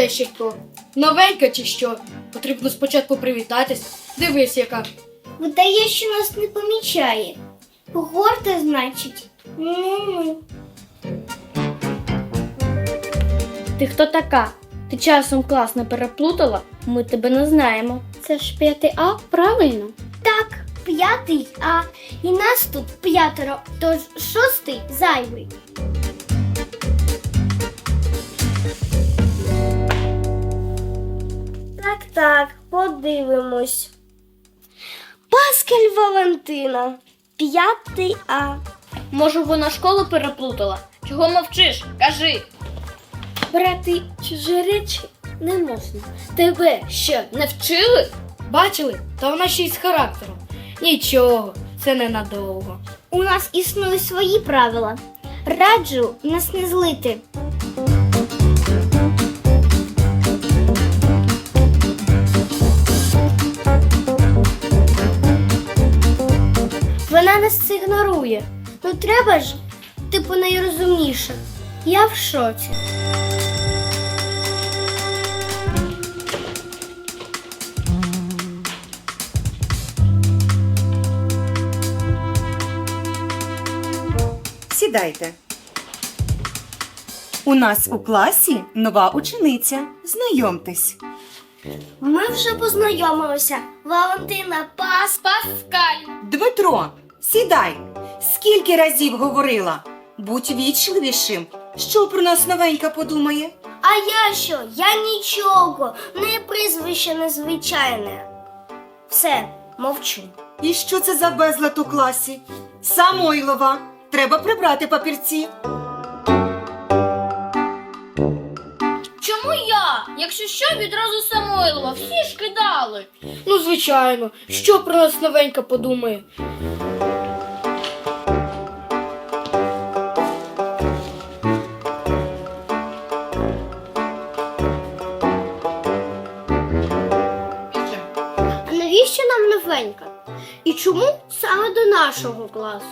Це ще хто? Новенька чи що? Потрібно спочатку привітатись. Дивись, яка. Видає, що нас не помічає. Горда, значить. Ну. Ти хто така? Ти часом клас не переплутала? Ми тебе не знаємо. Це ж 5 А, правильно? Так, п'ятий, а і нас тут п'ятеро, тож шостий зайвий. Так, подивимось. Паскаль Валентина, п'ятий А. Може, вона школу переплутала? Чого мовчиш? Кажи. Брати чужі речі не можна. Тебе що, Не вчили? Бачили? Та вона ще й з характером. Нічого, це ненадовго. У нас існують свої правила. Раджу нас не злити. Нас ігнорує. Ну треба ж, типу найрозумніша. Я в шоці. Сідайте. У нас у класі нова учениця. Знайомтесь. Ми вже познайомилися. Валентина Пас. Паскаль. Дмитро, сідай. Скільки разів говорила? Будь вічливішим. Що про нас новенька подумає? А я що? Я нічого. Не прізвище незвичайне. Все, мовчу. І що це за безлад у класі? Самойлова. Треба прибрати папірці. Чому я? Якщо що, відразу Самойлова, всі ж кидали. Ну, звичайно, що про нас новенька подумає? Навіщо новенька? І чому саме до нашого класу?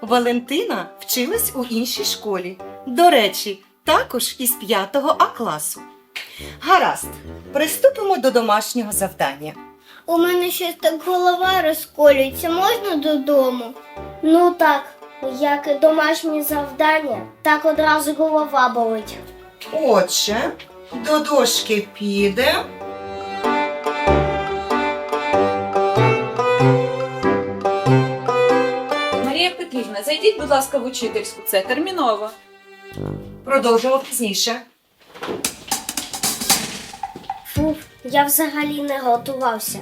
Валентина вчилась у іншій школі. До речі, також із 5 А класу. Гаразд, приступимо до домашнього завдання. У мене щось так голова розколюється. Можна додому? Ну так, як і домашнє завдання, так одразу голова болить. Отже, до дошки піде. Зайдіть, будь ласка, в учительську. Це терміново. Продовжимо пізніше. Фу, я взагалі не готувався.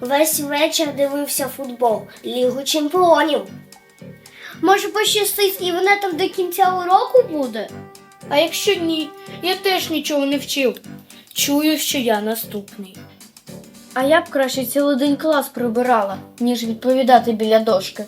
Весь вечір дивився футбол, Лігу чемпіонів. Може, пощастить і вона там до кінця уроку буде? А якщо ні, я теж нічого не вчив. Чую, що я наступний. А я б краще цілий день клас прибирала, ніж відповідати біля дошки.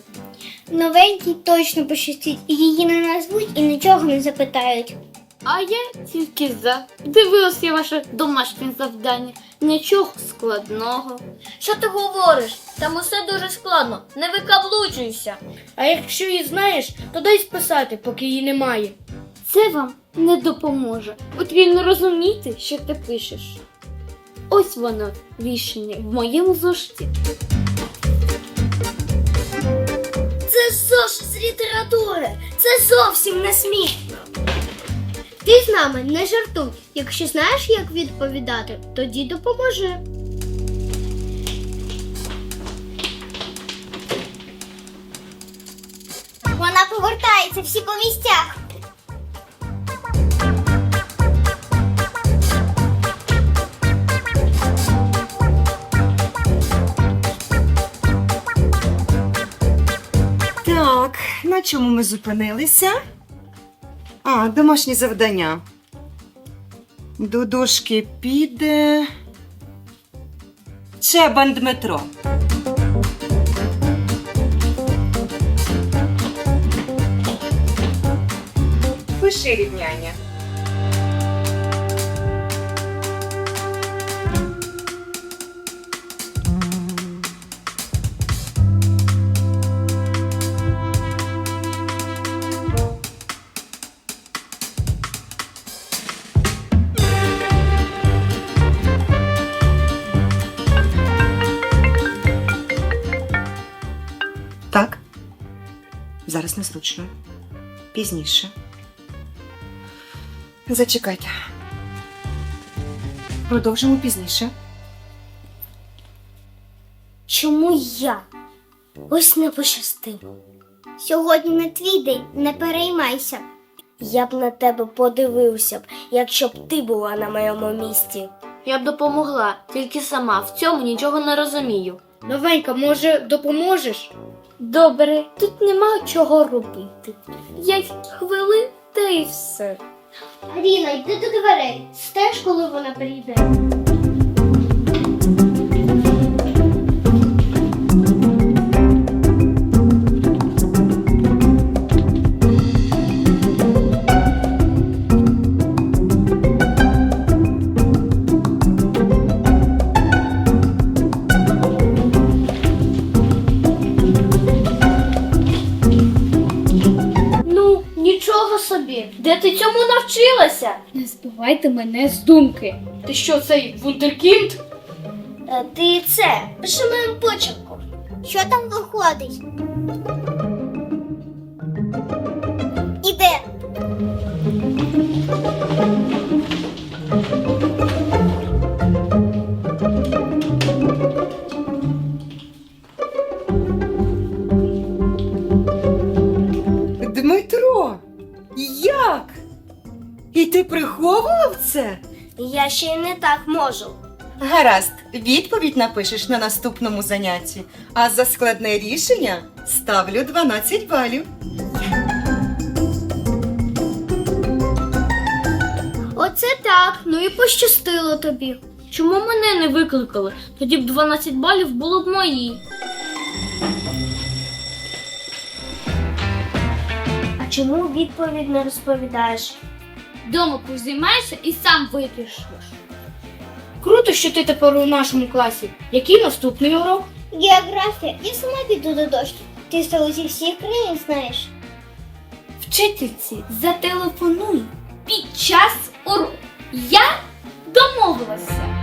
Новенький точно пощастить, і її не назвуть і нічого не запитають. А я тільки за. Дивилась я ваше домашнє завдання. Нічого складного. Що ти говориш? Там усе дуже складно. Не викаблучуйся. А якщо її знаєш, то дай списати, поки її немає. Це вам не допоможе. Потрібно розуміти, що ти пишеш. Ось воно рішення в моєму зошиті. Це з літератури. Це зовсім не смішно. Ти з нами не жартуй. Якщо знаєш, як відповідати, тоді допоможи. Вона повертається всі по місцях. Чому ми зупинилися? А, домашні завдання. До дошки піде. Чебан Дмитро. Пиши рівняння. Зараз незручно. Пізніше. Зачекайте. Продовжимо пізніше. Чому я? Ось не пощастило. Сьогодні не твій день, не переймайся. Я б на тебе подивився б, якщо б ти була на моєму місці. Я б допомогла, тільки сама в цьому нічого не розумію. Новенька, може, допоможеш? Добре, тут нема чого робити. Я хвилин та й все. Аріна, йди до дверей. Стеж, коли вона прийде. Собі. Де ти цьому навчилася? Не збивайте мене з думки. Ти що, цей вундеркінд? Е, Ти це, пиши моєму почерку. Що там виходить? Іде. Я ще й не так можу. Гаразд, відповідь напишеш на наступному занятті, а за складне рішення ставлю 12 балів. Оце так, ну і пощастило тобі. Чому мене не викликали? Тоді б 12 балів було б мої. А чому відповідь не розповідаєш? Дома позаймайся і сам випішеш. Круто, що ти тепер у нашому класі. Який наступний урок? Географія, я сама піду до дошки. Ти столиці всіх країн знаєш. Вчительці, зателефонуй під час уроку. Я домовилася.